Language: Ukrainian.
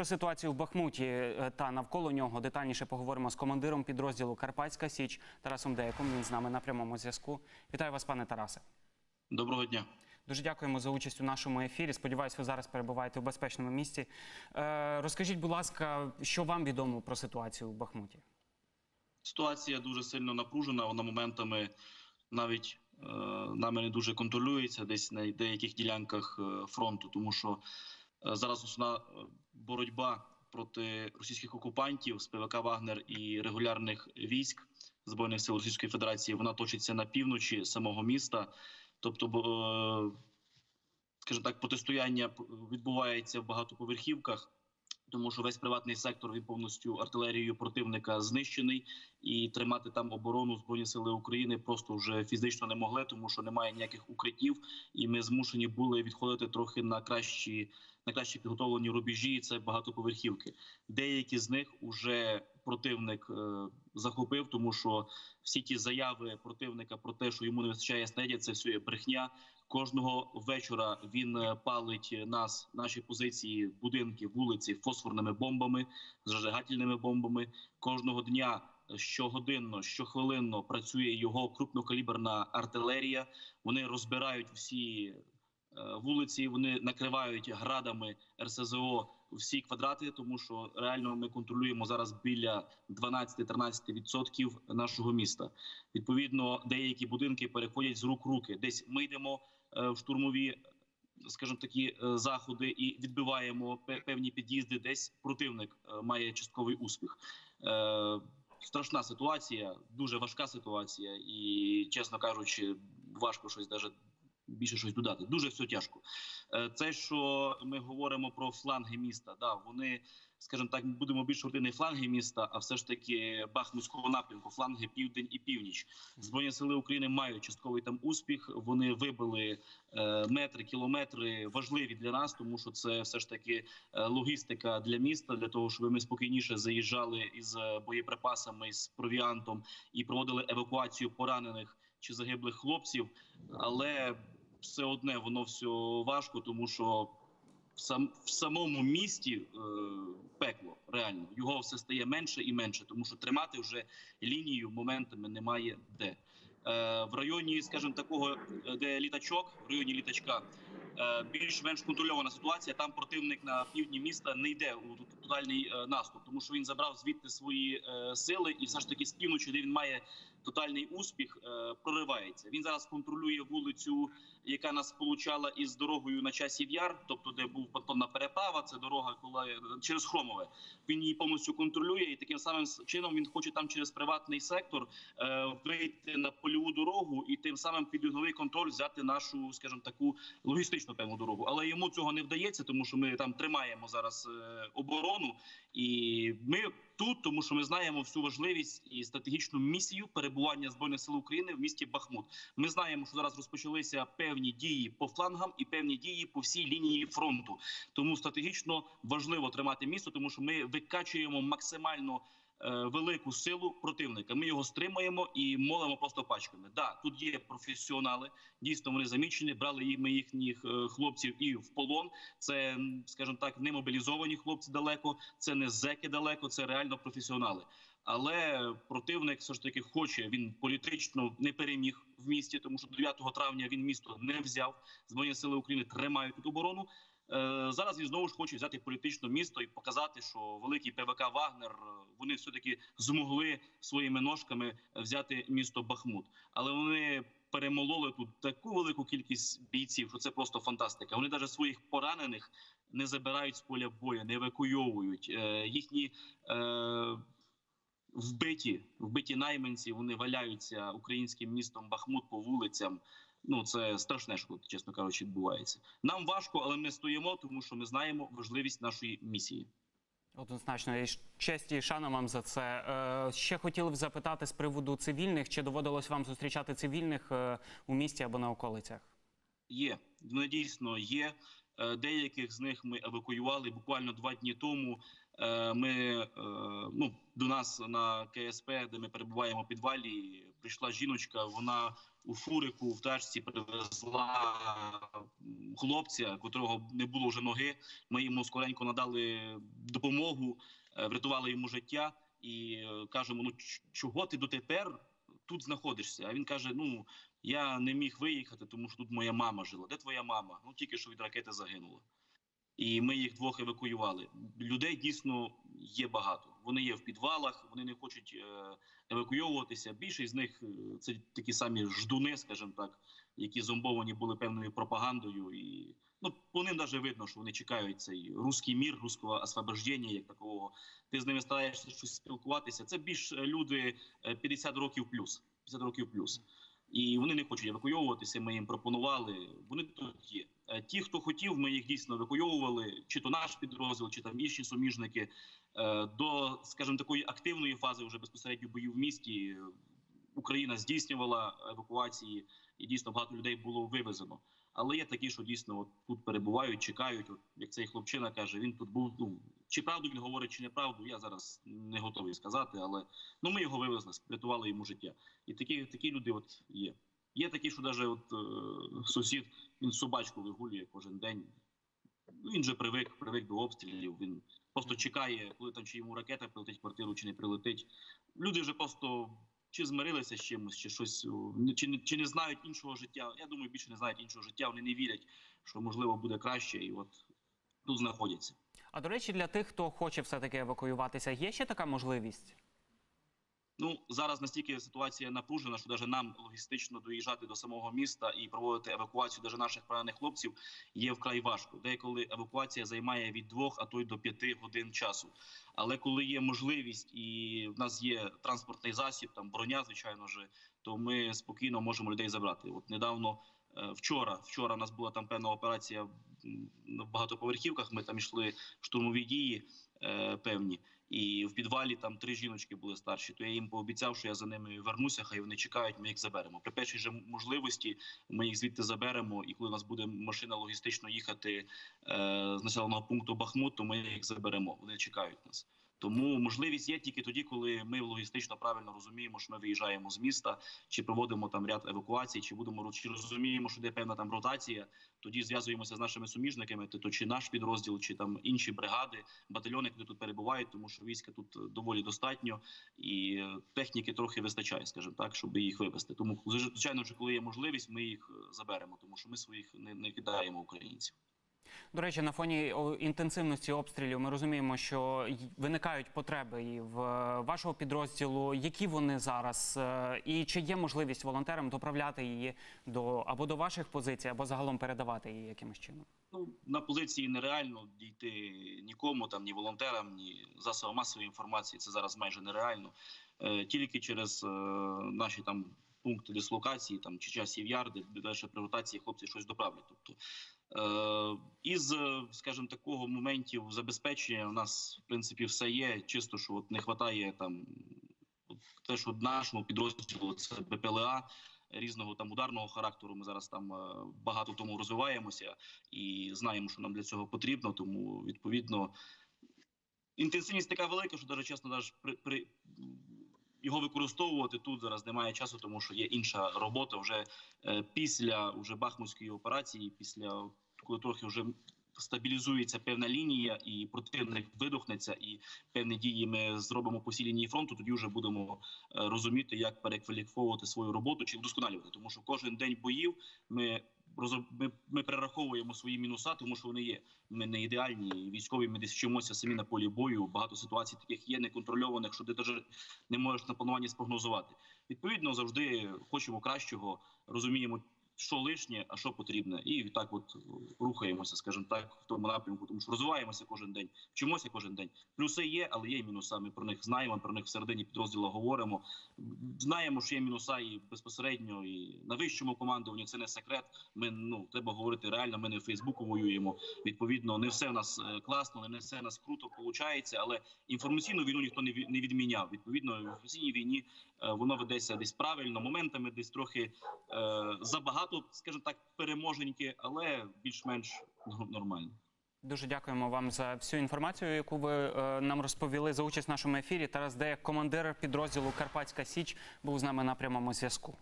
Про ситуацію в Бахмуті е, та навколо нього детальніше поговоримо з командиром підрозділу Карпатська Січ Тарасом Деяком. Він з нами на прямому зв'язку. Вітаю вас, пане Тарасе. Доброго дня. Дуже дякуємо за участь у нашому ефірі. Сподіваюсь, ви зараз перебуваєте в безпечному місці. Е, розкажіть, будь ласка, що вам відомо про ситуацію в Бахмуті? Ситуація дуже сильно напружена. Вона моментами навіть е, нами не дуже контролюється десь на деяких ділянках е, фронту, тому що зараз основна боротьба проти російських окупантів з ПВК Вагнер і регулярних військ збройних сил Російської Федерації. Вона точиться на півночі самого міста. Тобто, е, скажімо так, протистояння відбувається в багатоповерхівках. Тому що весь приватний сектор він повністю артилерією противника знищений, і тримати там оборону збройні сили України просто вже фізично не могли, тому що немає ніяких укриттів, і ми змушені були відходити трохи на кращі на кращі підготовлені рубежі. Це багатоповерхівки. Деякі з них уже противник е, захопив, тому що всі ті заяви противника про те, що йому не вистачає снедя, це все брехня. Кожного вечора він е, палить нас, наші позиції, будинки, вулиці фосфорними бомбами, зажигательними бомбами. Кожного дня е, щогодинно, щохвилинно працює його крупнокаліберна артилерія. Вони розбирають всі е, вулиці, вони накривають градами РСЗО всі квадрати, тому що реально ми контролюємо зараз біля 12-13% нашого міста. Відповідно, деякі будинки переходять з рук руки. Десь ми йдемо е, штурмові, скажімо, такі е, заходи і відбиваємо певні під'їзди. Десь противник е, має частковий успіх. Е, Страшна ситуація, дуже важка ситуація, і чесно кажучи, важко щось даже більше щось додати. Дуже все тяжко. Е, Це що ми говоримо про фланги міста. Да, вони, скажімо так, будемо більш не фланги міста, а все ж таки бахмутського напрямку, фланги південь і північ. Збройні сили України мають частковий там успіх. Вони вибили е, метри, кілометри важливі для нас, тому що це все ж таки е, логістика для міста, для того, щоб ми спокійніше заїжджали із е, боєприпасами, з провіантом і проводили евакуацію поранених чи загиблих хлопців. Але все одне воно все важко, тому що в сам в самому місті е, пекло реально його все стає менше і менше, тому що тримати вже лінію моментами немає де. Е, в районі, скажімо, такого, е, де літачок, в районі літачка, е, більш-менш контрольована ситуація. Там противник на півдні міста не йде у тотальний е, наступ, тому що він забрав звідти свої е, сили, і все ж таки з півночі, де він має тотальний успіх, е, проривається. Він зараз контролює вулицю, яка нас сполучала із дорогою на часів яр, тобто де був понтонна переправа. Це дорога, коли через Хромове. Він її повністю контролює, і таким самим чином він хоче там через приватний сектор е, вийти на польову дорогу і тим самим під новий контроль взяти нашу, скажімо, таку логістичну певну дорогу. Але йому цього не вдається, тому що ми там тримаємо зараз е, оборону, і ми тут, тому що ми знаємо всю важливість і стратегічну місію перебування збройних сил України в місті Бахмут. Ми знаємо, що зараз розпочалися певні дії по флангам і певні дії по всій лінії фронту. Тому стратегічно важливо тримати місто, тому що ми викачуємо максимально. Е, Велику силу противника. Ми його стримуємо і молимо просто пачками. Да, тут є професіонали. Дійсно, вони замічені. Брали ми їхніх е, хлопців і в полон. Це, скажімо так, не мобілізовані хлопці далеко. Це не зеки далеко. Це реально професіонали. Але противник все ж таки хоче. Він політично не переміг в місті, тому що 9 травня він місто не взяв. Збройні сили України тримають оборону. Е, Зараз він знову ж хоче взяти політично місто і показати, що великий ПВК Вагнер е, вони все таки змогли своїми ножками взяти місто Бахмут, але вони перемололи тут таку велику кількість бійців, що це просто фантастика. Вони навіть своїх поранених не забирають з поля бою, не евакуйовують Е, їхні. Е, Вбиті, вбиті найманці, вони валяються українським містом Бахмут по вулицям. Ну це страшне, що тут, чесно кажучи, відбувається. Нам важко, але ми стоїмо, тому що ми знаємо важливість нашої місії. Однозначно, і честь і шана вам за це. Е, ще хотіли б запитати з приводу цивільних, чи доводилось вам зустрічати цивільних е, у місті або на околицях? Є вони дійсно є. Е, Деяких з них ми евакуювали буквально два дні тому. Е, Ми е, ну до нас на КСП, де ми перебуваємо у підвалі, прийшла жіночка. Вона у Фурику в тачці привезла хлопця, котрого не було вже ноги. Ми йому скоренько надали допомогу, е, врятували йому життя і е, кажемо: ну чого ти дотепер тут знаходишся? А він каже: Ну я не міг виїхати, тому що тут моя мама жила. Де твоя мама? Ну тільки що від ракети загинула. І ми їх двох евакуювали. Людей дійсно є багато. Вони є в підвалах, вони не хочуть е, евакуйовуватися. Більшість з них е, це такі самі ждуни, скажімо так, які зомбовані були певною пропагандою. І ну по ним навіть видно, що вони чекають цей руський мір, руського освобождення, як такого. Ти з ними стараєшся щось спілкуватися. Це більш е, люди е, 50 років плюс. 50 років плюс. І вони не хочуть евакуйовуватися. Ми їм пропонували. Вони тут є. Е, Ті, хто хотів, ми їх дійсно евакуйовували, чи то наш підрозділ, чи там інші суміжники. Е, До, скажімо, такої активної фази вже безпосередньо боїв в місті Україна здійснювала евакуації, і дійсно багато людей було вивезено. Але є такі, що дійсно от тут перебувають, чекають. От як цей хлопчина каже, він тут був. Ну чи правду він говорить, чи неправду, я зараз не готовий сказати. Але ну ми його вивезли, врятували йому життя. І такі, такі люди от є. Є такі, що навіть от, е, сусід він собачку вигулює кожен день. Ну, Він же привик, привик до обстрілів. Він просто чекає, коли там чи йому ракета прилетить в квартиру, чи не прилетить. Люди вже просто чи змирилися з чимось, чи щось чи, чи не знають іншого життя. Я думаю, більше не знають іншого життя. Вони не вірять, що можливо буде краще, і от тут знаходяться. А до речі, для тих, хто хоче все-таки евакуюватися, є ще така можливість? Ну зараз настільки ситуація напружена, що навіть нам логістично доїжджати до самого міста і проводити евакуацію навіть наших поранених хлопців є вкрай важко. Деколи евакуація займає від двох, а то й до п'яти годин часу. Але коли є можливість і в нас є транспортний засіб, там броня, звичайно ж, то ми спокійно можемо людей забрати. От недавно. е, Вчора, вчора у нас була там певна операція в багатоповерхівках. Ми там йшли штурмові дії е, певні, і в підвалі там три жіночки були старші. То я їм пообіцяв, що я за ними вернуся. Хай вони чекають, ми їх заберемо. При першій же можливості ми їх звідти заберемо. І коли у нас буде машина логістично їхати е, з населеного пункту Бахмут, то ми їх заберемо. Вони чекають нас. Тому можливість є тільки тоді, коли ми логістично правильно розуміємо, що ми виїжджаємо з міста, чи проводимо там ряд евакуацій, чи будемо чи розуміємо, що де певна там ротація. Тоді зв'язуємося з нашими суміжниками, то, чи наш підрозділ, чи там інші бригади, батальйони, які тут перебувають, тому що війська тут е, доволі достатньо, і е, техніки трохи вистачає, скажімо так, щоб їх вивести. Тому звичайно, коли є можливість, ми їх е, заберемо, тому що ми своїх не, не кидаємо українців. До речі, на фоні інтенсивності обстрілів ми розуміємо, що виникають потреби і в е, вашого підрозділу. Які вони зараз? Е, І чи є можливість волонтерам доправляти її до або до ваших позицій, або загалом передавати її якимось чином? Ну на позиції нереально дійти нікому, там ні волонтерам, ні засобам масової інформації. Це зараз майже нереально. Е, тільки через наші там пункти дислокації, там чи часів яр, де далі при ротації хлопці щось доправлять. Тобто із, е, скажімо, такого моментів забезпечення у нас в принципі все є. Чисто що от не вистачає там те, що нашому підрозділу це БПЛА. Різного там ударного характеру ми зараз там е, багато тому розвиваємося і знаємо, що нам для цього потрібно. Тому відповідно інтенсивність така велика, що навіть чесно, навіть при, при його використовувати тут зараз немає часу, тому що є інша робота. Вже е, після уже бахмутської операції, після коли трохи вже стабілізується певна лінія, і противник видохнеться, і певні дії ми зробимо по всій лінії фронту. Тоді вже будемо е, розуміти, як перекваліфіковувати свою роботу чи вдосконалювати, тому що кожен день боїв ми. Ми, ми перераховуємо свої мінуса, тому що вони є. Ми не ідеальні. Військові ми десь вчимося самі на полі бою. Багато ситуацій таких є неконтрольованих, що ти навіть не можеш на плануванні спрогнозувати. Відповідно, завжди хочемо кращого, розуміємо, що лишнє, а що потрібне, і так от рухаємося, скажімо так, в тому напрямку, тому що розвиваємося кожен день, вчимося кожен день. Плюси є, але є і мінуса. Ми про них знаємо. Про них всередині підрозділу говоримо. Знаємо, що є мінуса і безпосередньо, і на вищому командуванні це не секрет. Ми ну треба говорити реально. Ми не в Фейсбуку воюємо. Відповідно, не все в нас е, класно, не все в нас круто виходить, але інформаційну війну ніхто не не відміняв. Відповідно, в інформаційній війні е, воно ведеться десь правильно, моментами десь трохи е, забагато, скажімо так, переможеньки, але більш-менш нормально. Дуже дякуємо вам за всю інформацію, яку ви е, нам розповіли за участь в нашому ефірі. Тарас Деяк, командир підрозділу Карпатська Січ, був з нами на прямому зв'язку.